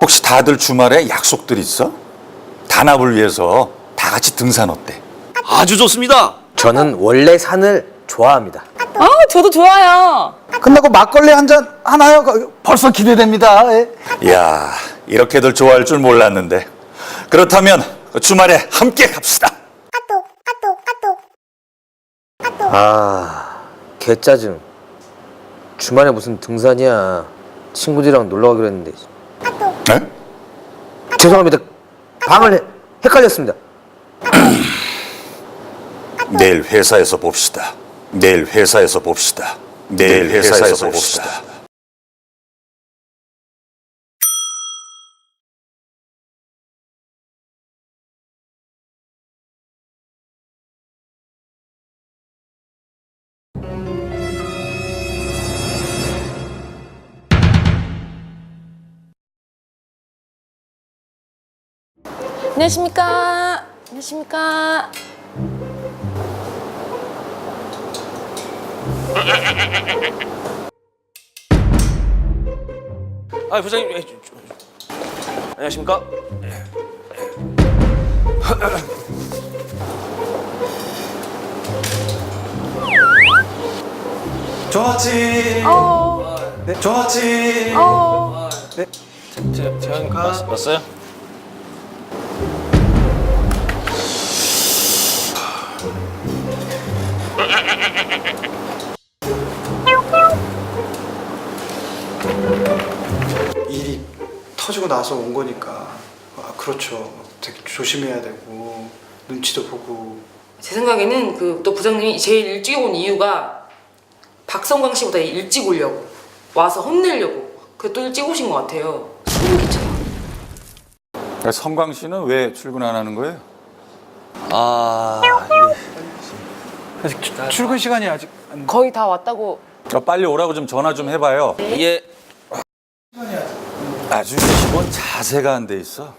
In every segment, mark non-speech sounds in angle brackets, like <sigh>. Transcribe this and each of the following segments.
혹시 다들 주말에 약속들 있어? 단합을 위해서 다 같이 등산 어때? 아주 좋습니다. 저는 원래 산을 좋아합니다. 아, 저도 좋아요. 끝나고 막걸리 한 잔 하나요? 거- 벌써 기대됩니다. 예. 이야 이렇게들 좋아할 줄 몰랐는데 그렇다면 주말에 함께 갑시다 아, 개짜증. 주말에 무슨 등산이야. 친구들이랑 놀러 가기로 했는데. 네? 죄송합니다. 방을 해- 헷갈렸습니다. 내일 회사에서 봅시다 내일 회사에서 봅시다 내일 회사에서 봅시다 안녕하십니까. 안녕하십니까. <laughs> 아, 부장님. 예, 저- 저- 안녕하십니까? <laughs> 좋았지. 어, 네, 좋았지. 어. 네. 제, 재현 왔, 왔어요? 일이 터지고 나서 온 거니까 아 그렇죠 되게 조심해야 되고 눈치도 보고 제 생각에는 그 또 부장님이 제일 일찍 온 이유가 박성광 씨보다 일찍 오려고 와서 혼내려고 그또 일찍 오신 것 같아요. 끼쳐요. 성광 씨는 왜 출근 안 하는 거예요? 아, 아직 주- 출근 시간이 아직 안 거의 다 왔다고. 어, 빨리 오라고 좀 전화 좀 해봐요 예. 아주 기본 자세가 안 돼 있어 어,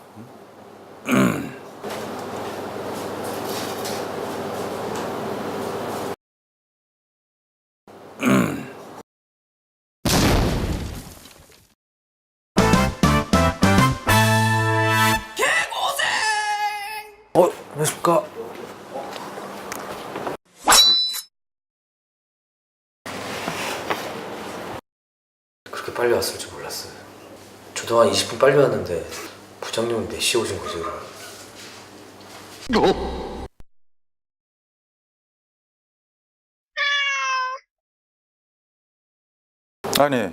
그렇게 빨리 왔을 줄 몰랐어요. 저도 한 20분 빨리 왔는데 부장님은 몇 시에 오신 거죠? 아니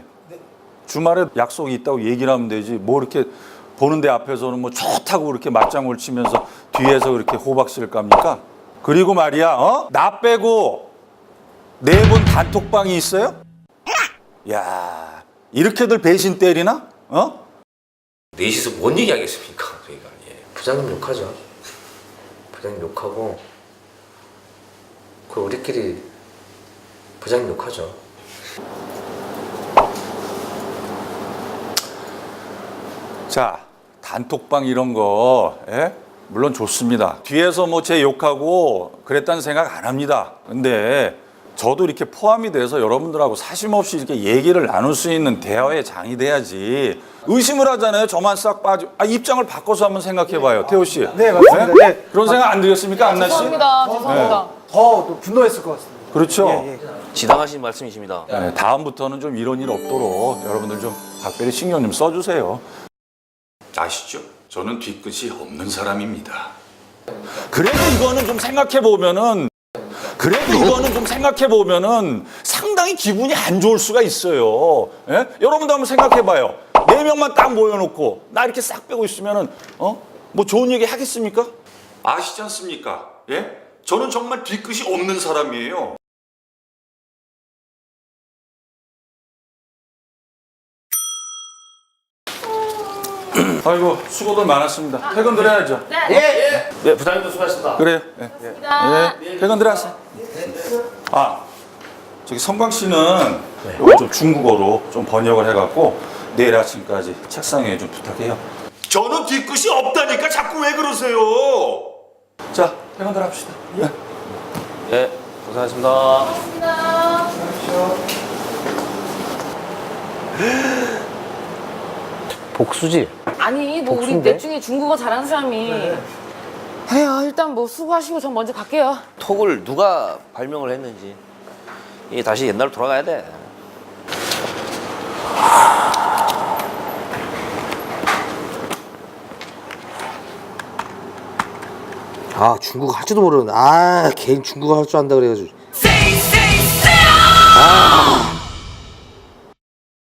주말에 약속이 있다고 얘기를 하면 되지 뭐 이렇게 보는데 앞에서는 뭐 좋다고 그렇게 맞장구를 치면서 뒤에서 그렇게 호박씨를 깝니까? 그리고 말이야 어? 나 빼고 네 분 단톡방이 있어요? 야 이렇게들 배신 때리나? 어? 넷이서 뭔 얘기 하겠습니까? 저희가 예. 부장님 욕하죠. 부장님 욕하고 그 우리끼리 부장님 욕하죠. 자 단톡방 이런 거 예? 물론 좋습니다 뒤에서 뭐 제 욕하고 그랬다는 생각 안 합니다 근데 저도 이렇게 포함이 돼서 여러분들하고 사심없이 이렇게 얘기를 나눌 수 있는 대화의 장이 돼야지 의심을 하잖아요 저만 싹 빠져 아 입장을 바꿔서 한번 생각해 봐요 태호 씨 네, 맞습니다. 네. 그런 생각 안 들겠습니까 안나 씨 죄송합니다. 죄송합니다. 더또 분노했을 것 같습니다 그렇죠 예, 예. 지당하신 말씀이십니다. 네, 다음부터는 좀 이런 일 없도록 여러분들 좀 각별히 신경 좀 써주세요. 아시죠? 저는 뒤끝이 없는 사람입니다. 그래도 이거는 좀 생각해 보면은 그래도 이거는 좀 생각해 보면은 상당히 기분이 안 좋을 수가 있어요. 예? 여러분도 한번 생각해 봐요. 네 명만 딱 모여놓고 나 이렇게 싹 빼고 있으면은 어? 뭐 좋은 얘기 하겠습니까? 아시지 않습니까? 예? 저는 정말 뒤끝이 없는 사람이에요. <clears throat> 아이고 수고들 많았습니다. 퇴근들 해야죠. 네, 부장님도 수고하셨습니다. 그래요. 예. 예. 퇴근들 하세요. 아 저기 성광 씨는 요거 좀 중국어로 좀 번역을 해갖고 내일 아침까지 책상에 좀 부탁해요. 저는 뒤끝이 없다니까 자꾸 왜 그러세요? 자 퇴근들 합시다. 예. 예, 고생하셨습니다. <gasps> 복수지? 아니 뭐 우리 복수인데? 넷 중에 중국어 잘하는 사람이 에휴 일단 뭐 수고하시고 전 먼저 갈게요 톡을 누가 발명을 했는지 이게 다시 옛날로 돌아가야 돼. 아 중국어 할지도 모르는 아 개인 중국어 할 줄 안다 그래가지고 say, say.